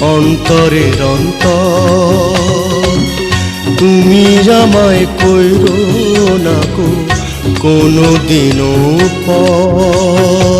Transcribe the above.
অন্তরের অন্তর। তুমি আমায় কইর না গো কোনো দিনও পর।